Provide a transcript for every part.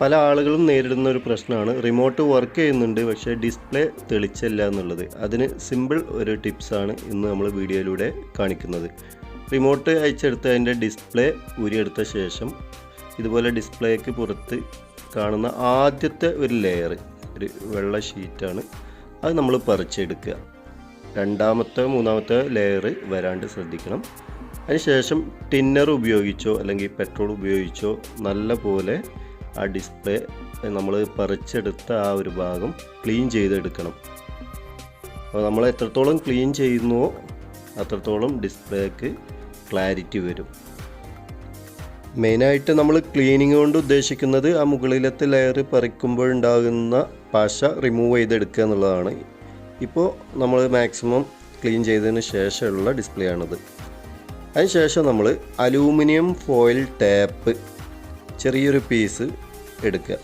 പല ആളുകളും നേരിടുന്ന ഒരു പ്രശ്നമാണ്. റിമോട്ട് വർക്ക് ചെയ്യുന്നുണ്ട് പക്ഷേ ഡിസ്പ്ലേ തെളിച്ചല്ല എന്നുള്ളത്. അതിന് സിമ്പിൾ ഒരു ടിപ്സാണ് ഇന്ന് നമ്മൾ വീഡിയോയിലൂടെ കാണിക്കുന്നത്. റിമോട്ട് അയച്ചെടുത്ത് അതിന്റെ ഡിസ്പ്ലേ ഊരിയെടുത്ത ശേഷം ഇതുപോലെ ഡിസ്പ്ലേക്ക് പുറത്ത് കാണുന്ന ആദ്യത്തെ ഒരു ലെയർ ഒരു വെള്ള ഷീറ്റാണ് അത് നമ്മൾ പറിച്ചെടുക്കുക. രണ്ടാമത്തെ മൂന്നാമത്തെ ലെയർ വരാണ്ട് ശ്രദ്ധിക്കണം. അതിനുശേഷം ടിന്നർ ഉപയോഗിച്ചോ അല്ലെങ്കിൽ പെട്രോൾ ഉപയോഗിച്ചോ നല്ല പോലെ ആ ഡിസ്പ്ലേ നമ്മൾ പറിച്ചെടുത്ത ആ ഒരു ഭാഗം ക്ലീൻ ചെയ്തെടുക്കണം. അപ്പോൾ നമ്മൾ എത്രത്തോളം ക്ലീൻ ചെയ്യുന്നുവോ അത്രത്തോളം ഡിസ്പ്ലേക്ക് ക്ലാരിറ്റി വരും. മെയിനായിട്ട് നമ്മൾ ക്ലീനിങ് കൊണ്ട് ഉദ്ദേശിക്കുന്നത് ആ മുകളിലത്തെ ലെയർ പറിക്കുമ്പോഴുണ്ടാകുന്ന പശ റിമൂവ് ചെയ്തെടുക്കുക എന്നുള്ളതാണ്. ഇപ്പോൾ നമ്മൾ മാക്സിമം ക്ലീൻ ചെയ്തതിന് ശേഷമുള്ള ഡിസ്പ്ലേ ആണിത്. അതിനുശേഷം നമ്മൾ അലൂമിനിയം ഫോയിൽ ടാപ്പ് ചെറിയൊരു പീസ് എടുക്കുക.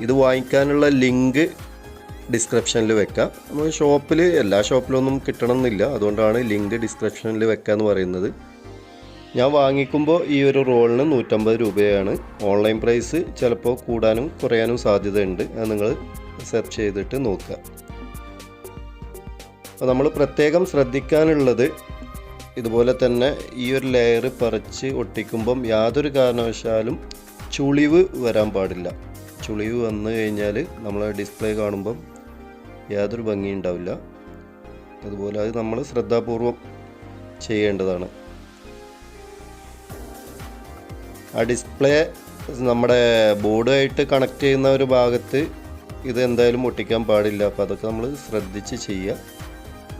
ഇത് വാങ്ങിക്കാനുള്ള ലിങ്ക് ഡിസ്ക്രിപ്ഷനിൽ വെക്കാം. നമ്മൾ ഷോപ്പിൽ എല്ലാ ഷോപ്പിലൊന്നും കിട്ടണമെന്നില്ല. അതുകൊണ്ടാണ് ലിങ്ക് ഡിസ്ക്രിപ്ഷനിൽ വെക്കുക എന്ന് പറയുന്നത്. ഞാൻ വാങ്ങിക്കുമ്പോൾ ഈ ഒരു റോളിന് നൂറ്റമ്പത് രൂപയാണ്. ഓൺലൈൻ പ്രൈസ് ചിലപ്പോൾ കൂടാനും കുറയാനും സാധ്യതയുണ്ട്. അത് നിങ്ങൾ സെർച്ച് ചെയ്തിട്ട് നോക്കുക. അപ്പോൾ നമ്മൾ പ്രത്യേകം ശ്രദ്ധിക്കാനുള്ളത് ഇതുപോലെ തന്നെ ഈ ഒരു ലെയർ പറിച്ച് ഒട്ടിക്കുമ്പം യാതൊരു കാരണവശാലും ചുളിവ് വരാൻ പാടില്ല. ചുളിവ് വന്നു കഴിഞ്ഞാൽ നമ്മൾ ഡിസ്പ്ലേ കാണുമ്പം യാതൊരു ഭംഗിയും ഉണ്ടാവില്ല. അതുപോലെ അത് നമ്മൾ ശ്രദ്ധാപൂർവം ചെയ്യേണ്ടതാണ്. ആ ഡിസ്പ്ലേ നമ്മുടെ ബോർഡുമായിട്ട് കണക്ട് ചെയ്യുന്ന ഒരു ഭാഗത്ത് ഇത് എന്തായാലും ഒട്ടിക്കാൻ പാടില്ല. അപ്പോൾ അതൊക്കെ നമ്മൾ ശ്രദ്ധിച്ച് ചെയ്യുക.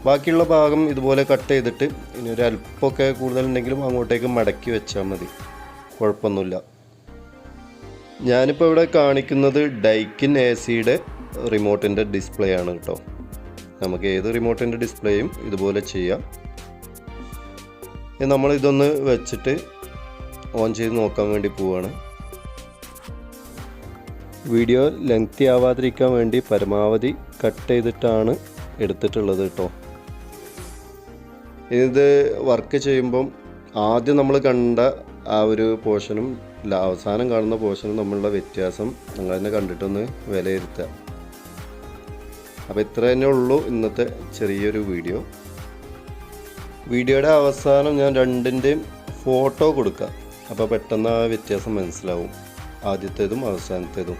ബാക്കിയുള്ള ഭാഗം ഇതുപോലെ കട്ട് ചെയ്തിട്ട് ഇനി ഒരു അല്പമൊക്കെ കൂടുതലുണ്ടെങ്കിലും അങ്ങോട്ടേക്ക് മടക്കി വെച്ചാൽ മതി. കുഴപ്പമൊന്നുമില്ല. ഞാനിപ്പോൾ ഇവിടെ കാണിക്കുന്നത് ഡൈക്കിൻ എ സിയുടെ റിമോട്ടിന്റെ ഡിസ്പ്ലേ ആണ് കേട്ടോ. നമുക്ക് ഏത് റിമോട്ടിന്റെ ഡിസ്പ്ലേയും ഇതുപോലെ ചെയ്യാം. നമ്മൾ ഇതൊന്ന് വെച്ചിട്ട് ഓൺ ചെയ്ത് നോക്കാൻ വേണ്ടി പോവാണ്. വീഡിയോ ലെങ്തി ആവാതിരിക്കാൻ വേണ്ടി പരമാവധി കട്ട് ചെയ്തിട്ടാണ് എടുത്തിട്ടുള്ളത് കേട്ടോ. ഇത് വർക്ക് ചെയ്യുമ്പം ആദ്യം നമ്മൾ കണ്ട ആ ഒരു പോർഷനും അവസാനം കാണുന്ന പോർഷനും തമ്മിലുള്ള വ്യത്യാസം നിങ്ങൾ തന്നെ കണ്ടിട്ടൊന്ന് വിലയിരുത്തുക. അപ്പോൾ ഇത്ര തന്നെ ഉള്ളൂ ഇന്നത്തെ ചെറിയൊരു വീഡിയോ വീഡിയോയുടെ അവസാനം ഞാൻ രണ്ടിന്റെയും ഫോട്ടോ കൊടുക്കാം. അപ്പോൾ പെട്ടെന്ന് ആ വ്യത്യാസം മനസ്സിലാവും. ആദ്യത്തേതും അവസാനത്തേതും.